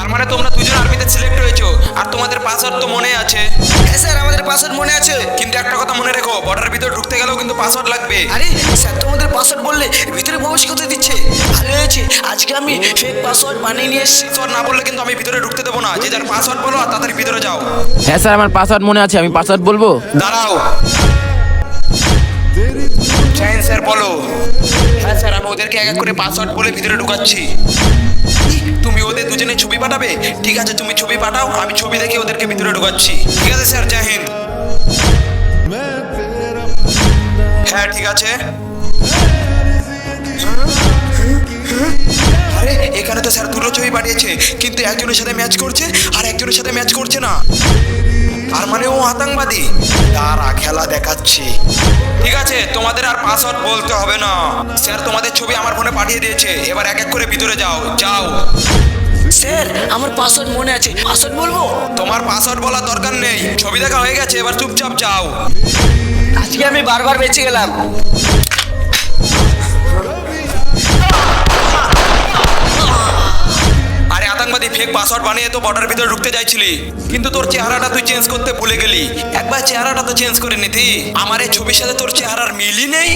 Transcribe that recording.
তার মানে তোমরা দুজন আর্মিতে সিলেক্ট হয়েছো। আর তোমাদের পাসওয়ার্ড তো মনে আছে। হ্যাঁ স্যার আমাদের পাসওয়ার্ড মনে আছে। কিন্তু একটা কথা মনে রেখো বর্ডারের ভিতর ঢুকতে গেলেও কিন্তু পাসওয়ার্ড লাগবে। আরে স্যার তোমাদের পাসওয়ার্ড বললে ভিতরে প্রবেশ করতে দিচ্ছে। ভালো হয়েছে আজকে আমি ফেক পাসওয়ার্ড বানিয়ে নিয়ে এসেছি। পাসওয়ার্ড না বললে কিন্তু আমি ভিতরে ঢুকতে দেবো না। যে যার পাসওয়ার্ড বলো আর তাড়াতাড়ি ভিতরে যাও। হ্যাঁ স্যার আমার পাসওয়ার্ড মনে আছে আমি পাসওয়ার্ড বলব? দাঁড়াও। জাহিন স্যার বলো। হ্যাঁ স্যার আমি ওদেরকে এক এক করে পাসওয়ার্ড বলে ভিতরে ঢুকাচ্ছি। তুমি দুজনে ছবি পাঠাবে? ঠিক আছে, তুমি ছবি পাঠাও, আমি ছবি দেখে ওদেরকে ভিতরে ঢুকাচ্ছি। ঠিক আছে, স্যার জাহিন হ্যাঁ ঠিক আছে। আরে, এখানে তো স্যার দুটো ছবি পাঠিয়েছে, কিন্তু একজনের সাথে ম্যাচ করছে, আর একজনের সাথে ম্যাচ করছে না। আর মানে ও আতঙ্কবাদী। তারা খেলা দেখাচ্ছি। ঠিক আছে, তোমাদের আর পাসওয়ার্ড বলতে হবে না। স্যার, তোমাদের ছবি আমার ফোনে পাঠিয়ে দিয়েছে। এবার এক এক করে ভিতরে যাও যাও। স্যার আমার পাসওয়ার্ড মনে আছে। পাসওয়ার্ড বলব? তোমার পাসওয়ার্ড বলার দরকার নেই। ছবি দেখা হয়ে গেছে এবার চুপচাপ যাও। আজকে আমি বারবার বেঁচে গেলাম। আরে আতঙ্কবাদী ফেক পাসওয়ার্ড বানিয়ে তো বর্ডার ভিতরে ঢুকতে চাইছিলি। কিন্তু তোর চেহারাটা তুই চেঞ্জ করতে ভুলে গেলি। একবার চেহারাটা তো চেঞ্জ করে নিতি। আমার এই ছবির সাথে তোর চেহারার মিলই নেই।